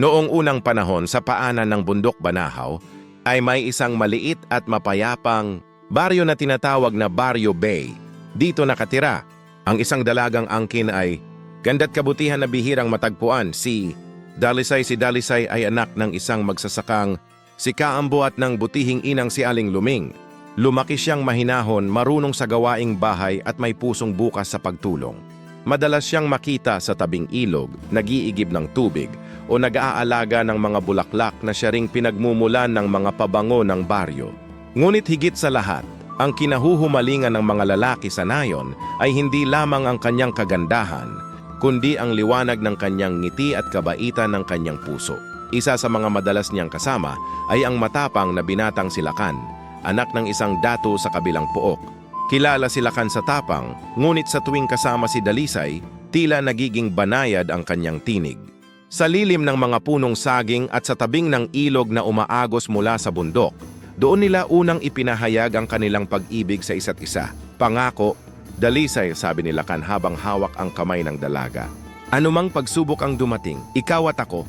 Noong unang panahon sa paanan ng bundok Banahaw, ay may isang maliit at mapayapang baryo na tinatawag na Barrio Bay. Dito nakatira. Ang isang dalagang angkin ay ganda't kabutihan na bihirang matagpuan si Dalisay si Dalisay ay anak ng isang magsasakang si Kaambo at ng butihing inang si Aling Luming. Lumaki siyang mahinahon, marunong sa gawaing bahay at may pusong bukas sa pagtulong. Madalas siyang makita sa tabing ilog, nagiigib ng tubig o nag-aalaga ng mga bulaklak na siya ring pinagmumulan ng mga pabango ng baryo. Ngunit higit sa lahat, ang kinahuhumalingan ng mga lalaki sa nayon ay hindi lamang ang kanyang kagandahan, kundi ang liwanag ng kanyang ngiti at kabaitan ng kanyang puso. Isa sa mga madalas niyang kasama ay ang matapang na binatang silakan, anak ng isang dato sa kabilang pook. Kilala si Lakan sa tapang, ngunit sa tuwing kasama si Dalisay, tila nagiging banayad ang kanyang tinig. Sa lilim ng mga punong saging at sa tabing ng ilog na umaagos mula sa bundok, doon nila unang ipinahayag ang kanilang pag-ibig sa isa't isa. Pangako, Dalisay, sabi ni Lakan habang hawak ang kamay ng dalaga. Anumang pagsubok ang dumating, ikaw at ako,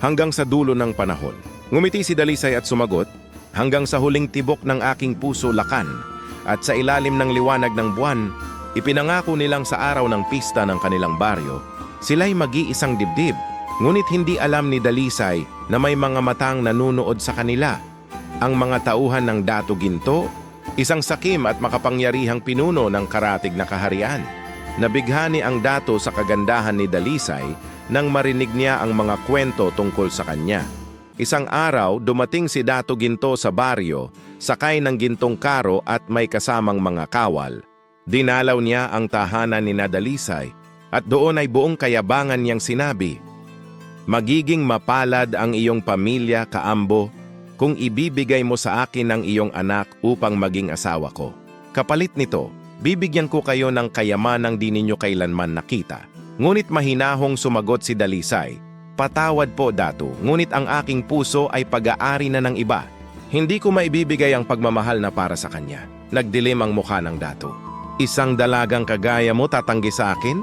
hanggang sa dulo ng panahon. Ngumiti si Dalisay at sumagot, hanggang sa huling tibok ng aking puso lakan, at sa ilalim ng liwanag ng buwan, ipinangako nilang sa araw ng pista ng kanilang baryo, sila'y mag-iisang dibdib. Ngunit hindi alam ni Dalisay na may mga matang nanunood sa kanila. Ang mga tauhan ng Dato Ginto, isang sakim at makapangyarihang pinuno ng karatig na kaharian. Nabighani ang dato sa kagandahan ni Dalisay nang marinig niya ang mga kwento tungkol sa kanya. Isang araw, dumating si Dato Ginto sa baryo, sakay ng gintong karo at may kasamang mga kawal. Dinalaw niya ang tahanan ni Nadalisay at doon ay buong kayabangan niyang sinabi, Magiging mapalad ang iyong pamilya, kaambo, kung ibibigay mo sa akin ang iyong anak upang maging asawa ko. Kapalit nito, bibigyan ko kayo ng kayamanang di ninyo kailanman nakita. Ngunit mahinahong sumagot si Dalisay, Patawad po, Dato, ngunit ang aking puso ay pag-aari na ng iba. Hindi ko maibibigay ang pagmamahal na para sa kanya. Nagdilim ang mukha ng Dato. Isang dalagang kagaya mo tatanggi sa akin?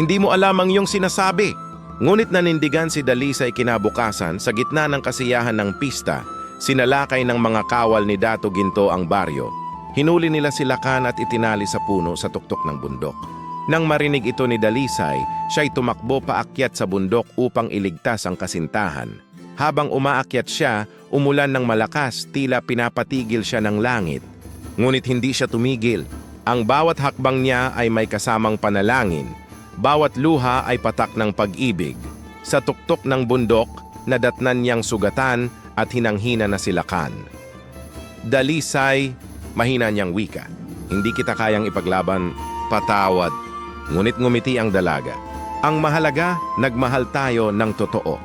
Hindi mo alam ang iyong sinasabi. Ngunit nanindigan si Dalisay kinabukasan sa gitna ng kasiyahan ng pista, sinalakay ng mga kawal ni Dato Ginto ang baryo. Hinuli nila si Lakan at itinali sa puno sa tuktok ng bundok. Nang marinig ito ni Dalisay, siya'y tumakbo paakyat sa bundok upang iligtas ang kasintahan. Habang umaakyat siya, umulan ng malakas, tila pinapatigil siya ng langit. Ngunit hindi siya tumigil. Ang bawat hakbang niya ay may kasamang panalangin. Bawat luha ay patak ng pag-ibig. Sa tuktok ng bundok, nadatnan niyang sugatan at hinanghina na silakan. Dalisay, mahina niyang wika. Hindi kita kayang ipaglaban, patawad. Ngunit ngumiti ang dalaga. Ang mahalaga, nagmahal tayo ng totoo.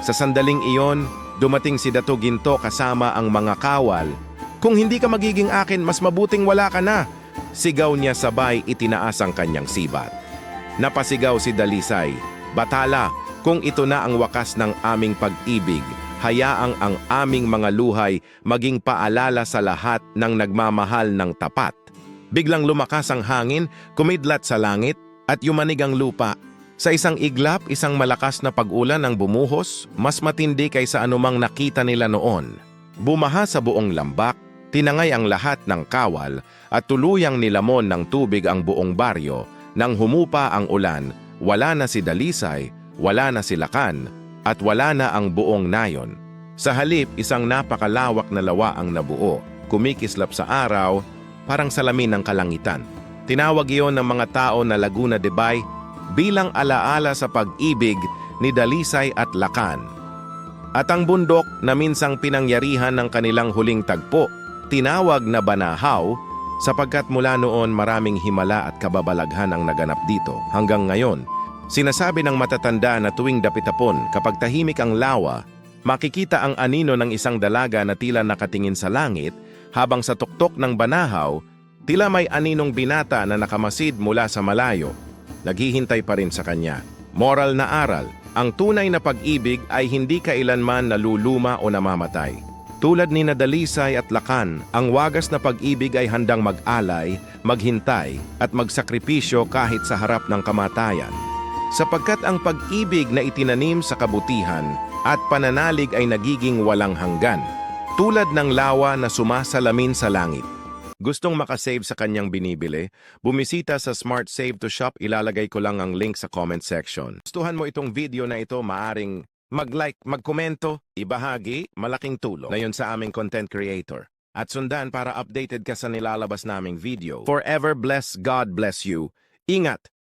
Sa sandaling iyon, dumating si Dato Ginto kasama ang mga kawal. Kung hindi ka magiging akin, mas mabuting wala ka na. Sigaw niya sabay itinaas ang kanyang sibat. Napasigaw si Dalisay, Batala, kung ito na ang wakas ng aming pag-ibig, hayaang ang aming mga luhay maging paalala sa lahat ng nagmamahal ng tapat. Biglang lumakas ang hangin, kumidlat sa langit, at yumanig ang lupa. Sa isang iglap, isang malakas na pag-ulan ang bumuhos, mas matindi kaysa anumang nakita nila noon. Bumaha sa buong lambak, tinangay ang lahat ng kawal, at tuluyang nilamon ng tubig ang buong baryo. Nang humupa ang ulan, wala na si Dalisay, wala na si Lakan, at wala na ang buong nayon. Sa halip, isang napakalawak na lawa ang nabuo, kumikislap sa araw, parang salamin ng kalangitan. Tinawag iyon ng mga tao na Laguna de Bay bilang alaala sa pag-ibig ni Dalisay at Lakan. At ang bundok na minsang pinangyarihan ng kanilang huling tagpo, tinawag na Banahaw sapagkat mula noon maraming himala at kababalaghan ang naganap dito hanggang ngayon. Sinasabi ng matatanda na tuwing dapitapon kapag tahimik ang lawa, makikita ang anino ng isang dalaga na tila nakatingin sa langit habang sa tuktok ng banahaw, tila may aninong binata na nakamasid mula sa malayo. Naghihintay pa rin sa kanya. Moral na aral, ang tunay na pag-ibig ay hindi kailanman naluluma o namamatay. Tulad ni Nadalisay at Lakan, ang wagas na pag-ibig ay handang mag-alay, maghintay at magsakripisyo kahit sa harap ng kamatayan. sapagkat ang pag-ibig na itinanim sa kabutihan at pananalig ay nagiging walang hanggan, tulad ng lawa na sumasalamin sa langit. Gustong makasave sa kanyang binibili? Bumisita sa Smart Save to Shop, ilalagay ko lang ang link sa comment section. Gustuhan mo itong video na ito, maaring mag-like, magkomento, ibahagi, malaking tulong na sa aming content creator. At sundan para updated ka sa nilalabas naming video. Forever bless God bless you. Ingat!